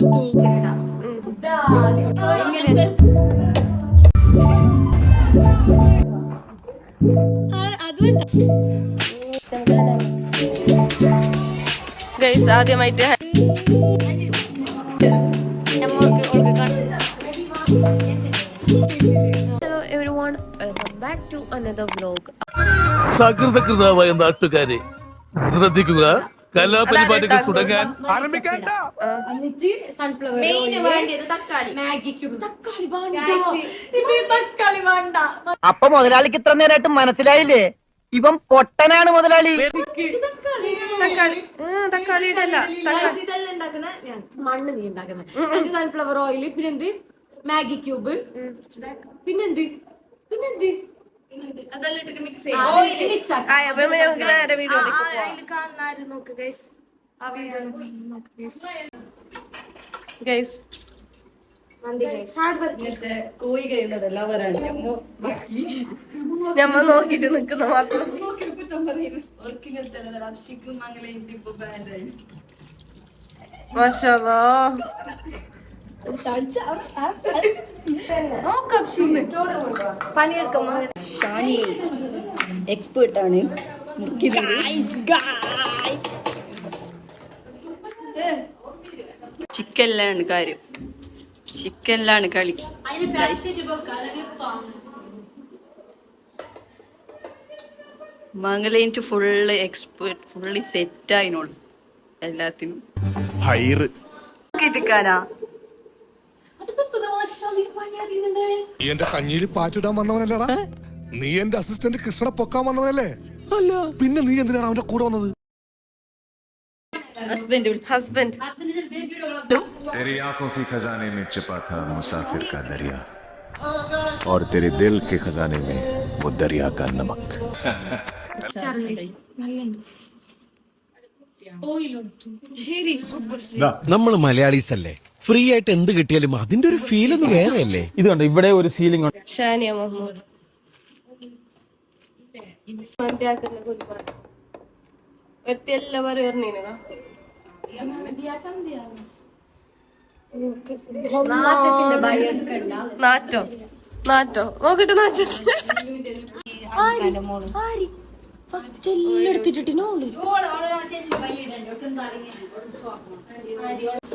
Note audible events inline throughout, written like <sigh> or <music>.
കൊടുത്തു. ഗൈസ് ആദ്യമായിട്ട് hello everyone welcome back to another vlog സകൃതകൃതാവായ നാട്ടുകാരെ ശ്രദ്ധിക്കുക. കലാപരിപാടികൾ തുടങ്ങാൻ സൺഫ്ലവർ മാഗി ക്യൂബ് തക്കാളി. തക്കാളി വേണ്ട. അപ്പൊ മുതലാളിക്ക് ഇത്ര നേരമായിട്ട് മനസ്സിലായില്ലേ? ഇവൻ പൊട്ടനാണ് മുതലാളി. തക്കാളി. തക്കാളി. ഇതെല്ലാം ഞാൻ മണ്ണ് നീ ഉണ്ടാക്കുന്നത് സൺഫ്ലവർ ഓയിൽ പിന്നെന്ത്? മാഗി ക്യൂബ് പിന്നെന്ത്? പിന്നെന്ത്? മിക്സ് ആ, അപ്പൊ നമുക്ക് നേരെ വീഡിയോ ഗൈസ് ഞമ്മ നോക്കിട്ട് നിക്കുന്ന മാത്രം. <laughs> മാഷാല്ലാ ഷാനി എക്സ്പേർട്ട് ആണ്. ചിക്കനിലാണ് കാര്യം. ചിക്കനിലാണ് കളി. മംഗലേറ്റ് ഫുള്ള് എക്സ്പേർട്ട് ഫുള്ളി സെറ്റ് ആയിനോളൂ. എല്ലാത്തിനും. കിട്ടിക്കാനാ നീ എന്റെ കഞ്ഞിയിൽ പാറ്റിടാൻ വന്നവനല്ലടാ നീ എന്റെ അസിസ്റ്റന്റ് കൃഷ്ണനെ പൊക്കാൻ വന്നവനല്ലേ അല്ല പിന്നെ നീ എന്തിനാണ് അവന്റെ കൂടെ വന്നത് ഹസ്ബൻഡ് ഹസ്ബൻഡ് तेरी आंखों की खजाने में छिपा था मुसाफिर का दरिया और तेरे दिल के खजाने में वो दरिया का नमक <laughs> നമ്മൾ മലയാളീസ് അല്ലേ ഫ്രീ ആയിട്ട് എന്ത് കിട്ടിയാലും അതിന്റെ ഒരു ഫീൽ ഒന്ന് വേറെ അല്ലേ ഇത് കണ്ടോ ഇവിടെ ഒരു സീലിംഗ് ഉണ്ട്. ഷാനിയ എല്ലാവരും എറിഞ്ഞീനതാ നാറ്റോ. നാറ്റോ. നോക്കട്ടെ നാറ്റത്തിന് ഫസ്റ്റ് എല്ലാം എടുത്തിട്ടിനോൾ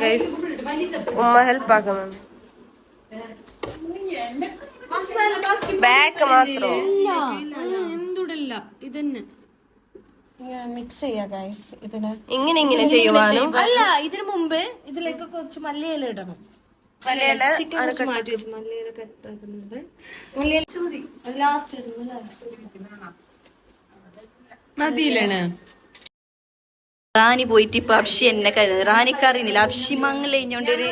ഗൈസ് ഉമ്മ ഹെൽപ്പ് ബാക്ക് മാത്രോ? എന്തുടല്ല. ഇതന്നെ. മിക്സ് ചെയ്യാ ഗൈസ് ഇതിന് ഇങ്ങനെ ഇങ്ങനെ ചെയ്യുവാണ്? അല്ല ഇതിനു മുമ്പ് ഇതിലേക്ക് കുറച്ച് മല്ലിയില ഇടണം. മല്ലിയില ചിക്കൻ കുറച്ച് മാറ്റി വെച്ച് മല്ലിയില കട്ടാക്കുന്നുണ്ട് മല്ലിയില ചോദി ലാസ്റ്റ് മതിയിലാണ് റാണി പോയിട്ട് ഇപ്പൊ അപ്ഷി എന്നെ കരുതുന്നത് റാണിക്ക് അറിയുന്നില്ല അപ്ഷി മങ്ങൽ കഴിഞ്ഞോണ്ടൊരു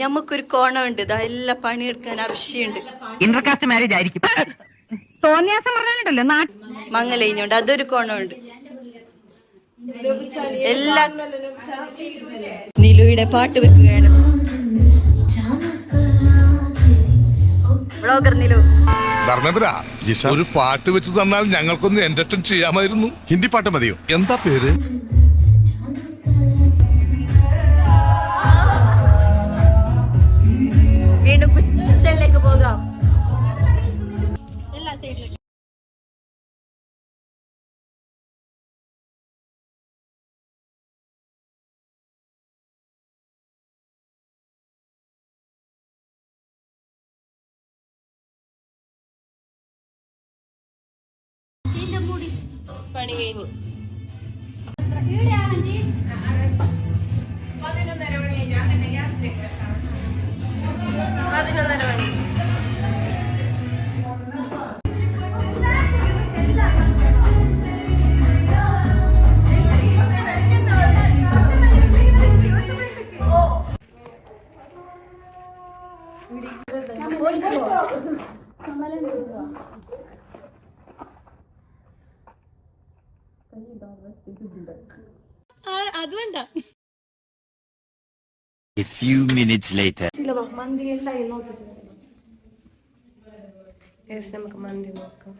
ഞമ്മക്കൊരു കോണമുണ്ട്. ഇതാ എല്ലാ പണിയെടുക്കാൻ അപ്ഷി ഉണ്ട് ഇന്റർകാസ്റ്റ് മാരേജ് ആയിരിക്കും. തോന്നിയാസം പറഞ്ഞിട്ടല്ലോ? നാട്ടിൽ മങ്ങൽ കഴിഞ്ഞോണ്ട് അതൊരു കോണമുണ്ട്. എല്ലാ നിലുവിടെ പാട്ട് വെക്കുകയാണ്. ബ്ലോഗർ നിലു. ധർമ്മേന്ദ്ര ഒരു പാട്ട് വെച്ച് തന്നാൽ ഞങ്ങൾക്കൊന്ന് എന്റർടൈൻ ചെയ്യാമായിരുന്നു. ഹിന്ദി പാട്ട് മതിയോ? എന്താ പേര്? വീണ്ടും പോകാം. പണി കഴിഞ്ഞു. പതിനൊന്നര അത് വേണ്ട. A few minutes later. Yes നമുക്ക് മന്തി നോക്കാം.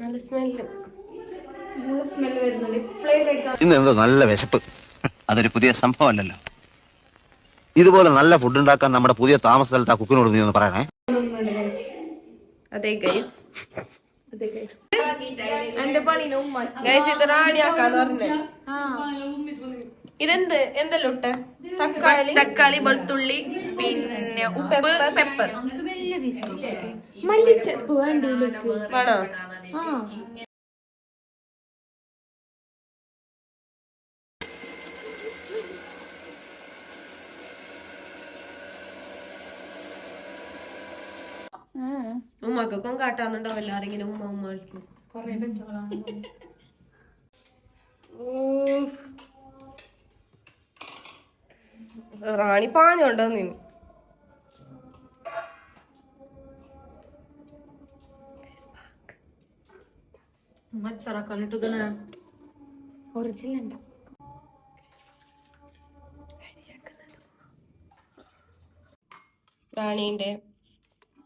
നല്ല സ്മെല്ല്. നല്ല സ്മെല്ല് വരുന്നുണ്ട്. ഇപ്പളേ കഴിക്കാൻ ഇന്ന് എന്തോ നല്ല വിശപ്പ്. അതൊരു പുതിയ സംഭവം സംഭവമല്ലല്ലോ. ഇതുപോലെ നല്ല ഫുഡ് ഉണ്ടാക്കാൻ നമ്മുടെ പുതിയ താമസ സ്ഥലത്ത് ആ കുക്കിനോട് നീ ഒന്ന് പറയണേ. അതെ ഗൈസ് എന്റെ പണിന് ഉമ്മ. ഗൈസ് ഇത് റാണിയാക്കാന്ന് പറഞ്ഞേ. ഇതെന്ത്? എന്തെല്ലാം ഇട്ട് തക്കാളി. തക്കാളി വെളുത്തുള്ളി പിന്നെ ഉപ്പ് പെപ്പർ. മല്ലിച്ചപ്പ് വേണ്ടിയിലേക്ക് വേണോ? ഉമ്മക്കൊക്കെ കാട്ടാന്നുണ്ടാവില്ല ആരെങ്കിലും ഉമ്മ ഉമ്മ വിളിക്കും. കൊറേ റാണി പാഞ്ഞോണ്ടോ നീ ഒറിജിനൽ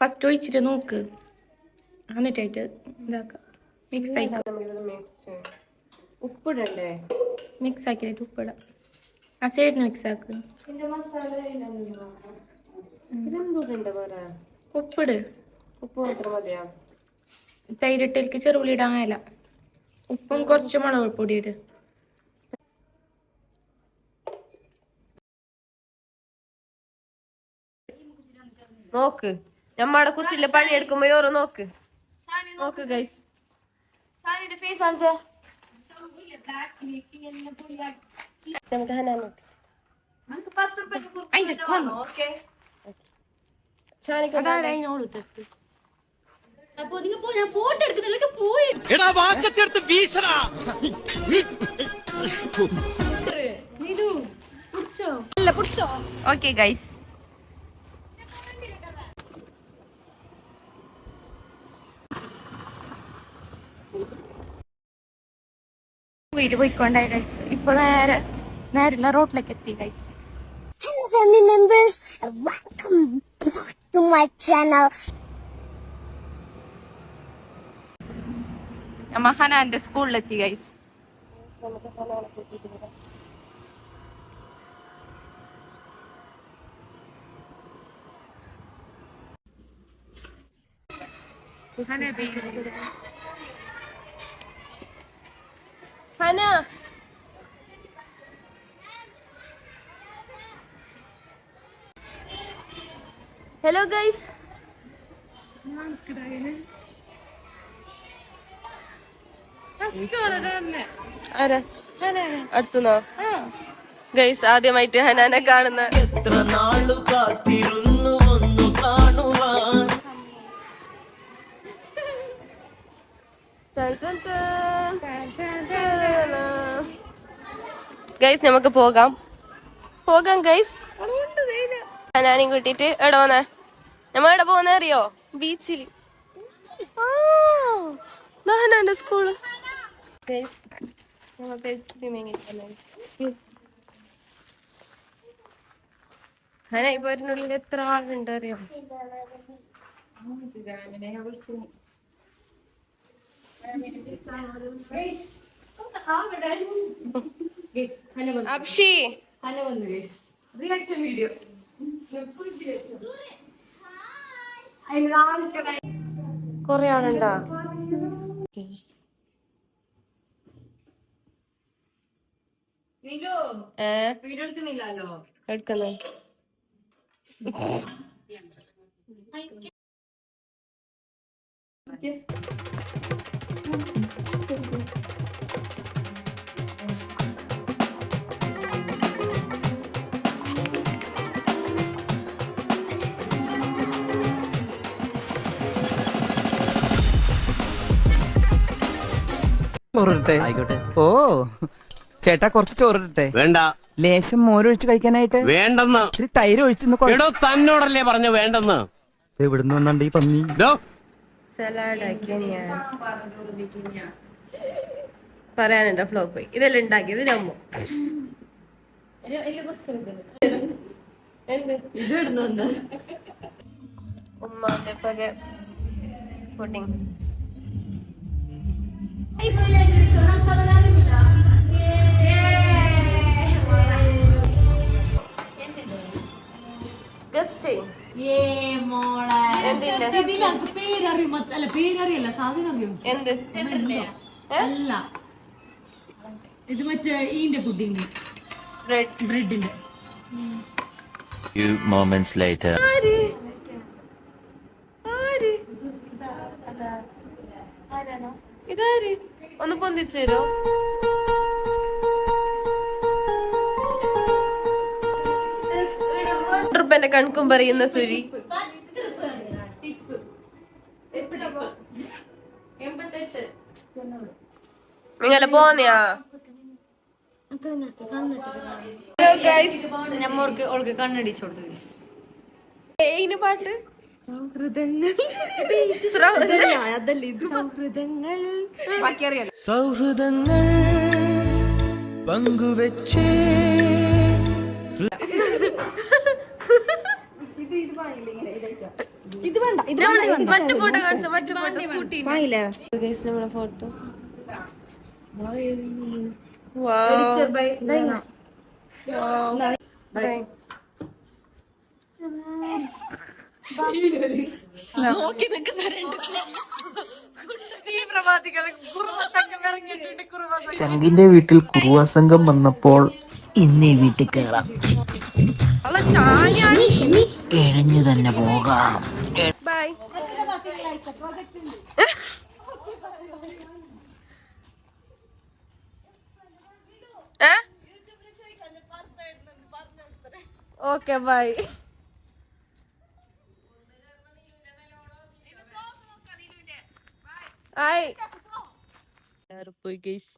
ഫസ്റ്റ് ഒഴിച്ചിട്ട് നോക്ക്. എന്നിട്ടായിട്ട് ഇതാക്കാം. മിക്സ് ആക്കി ഉപ്പിടണ്ടേ? മിക്സ് ആക്കിയിട്ട് ഉപ്പിടാം. ആ സൈഡിന് മിക്സ് ആക്ക്. ഉപ്പിട്. ഉപ്പ് മാത്രം മതിയാ? തൈരിട്ടിലേക്ക് ചെറുപുളി ഇടാൻ മേല. ഉപ്പും കുറച്ച് മുളക് പൊടി ഇട്. നോക്ക്. നമ്മടെ കൊച്ചിന്റെ പണി എടുക്കുമ്പോ ഓരോ നോക്ക്. നോക്ക്. ഗൈസ് ഫേസ് കാണിച്ചേ നമുക്ക് വാക്കത്തെടുത്ത് വീശടാ. ഓക്കെ ഗൈസ് വീട് പോയിക്കൊണ്ടായി ഗൈസ് ഇപ്പൊ നേരെ നേരെയുള്ള റോഡിലേക്ക് എത്തി guys Hello family members and welcome back to my channel. നമ്മ ഹനാന്റെ സ്കൂളിലെത്തി ഗൈസ് ഹന ഹലോ ഗൈസ് ആരാ? അടുത്തുന്നോ ഗൈസ് ആദ്യമായിട്ട് ഹനാനെ കാണുന്ന ഗൈസ് നമുക്ക് പോകാം. പോകാം ഗൈസ് ഞാനും കൂട്ടിട്ട് എവിടെ പോന്നെ? നമ്മ എവിടെ പോകുന്ന അറിയോ? ബീച്ചിൽ എന്റെ സ്കൂൾ. നമ്മൾ ഹന ഇപ്പൊ അതിനുള്ളിൽ എത്ര ആളുണ്ട് അറിയോ? അപ്ഷി ഹലോ വന്നു ഗൈസ് റിയാക്ഷൻ വീഡിയോ കൊറേ ആളുണ്ടാ വീഡിയോ എടുക്കുന്നില്ലല്ലോ. എടുക്കുന്നു. Thank you. ചോറിട്ടെ ആയിക്കോട്ടെ. ഓ ചേട്ടാ കുറച്ച് ചോറിട്ടെ വേണ്ട. ലേശം മോരൊഴിച്ച് കഴിക്കാനായിട്ട്? വേണ്ടെന്ന്. ഇത്തിരി തൈര് ഒഴിച്ചെന്ന് തന്നോടല്ലേ പറഞ്ഞു വേണ്ടെന്ന്. എവിടുന്ന് വന്നുണ്ട് ഈ പന്നി? പറയാനുണ്ടോ ഫ്ലോപ്പ് പോയി. ഇതെല്ലാം ഉണ്ടാക്കിയത് നമ്മ. ഇത് ഉമ്മാന്റെ പുഡിംഗ് പേരറിയല്ല സാധനം അറിയും എന്ത് അല്ല. ഇത് മറ്റേ ഈന്റെ പുഡിങ്. ബ്രെഡ്. ബ്രെഡിന്റെ. Few moments later. ആര്? ആര്? ഇതാര്? ഒന്ന് പൊന്തിച്ചേരോ റുപ്പന്റെ കൺകും പറയുന്ന സുരി. നിങ്ങളെ പോന്നെയാ? ഞമ്മക്ക് ഓൾക്ക് കണ്ണടിച്ചു കൊടുത്തു ഏയിന് പാട്ട്? ബാക്കി അറിയാലോ സൗഹൃദങ്ങൾ. പങ്കുവെച്ചേ. മറ്റു ഫോട്ടോ കാണിച്ച മറ്റു ഫോട്ടോ സ്കൂട്ടി. നമ്മളെ ഫോട്ടോ. ചങ്കിന്റെ വീട്ടിൽ കുറുവാ സംഘം വന്നപ്പോൾ ഇന്നീ വീട്ടിൽ കയറാം എഴഞ്ഞു തന്നെ പോകാം. ബൈ ഓക്കെ ബൈ ആയി പോയി ഗൈസ്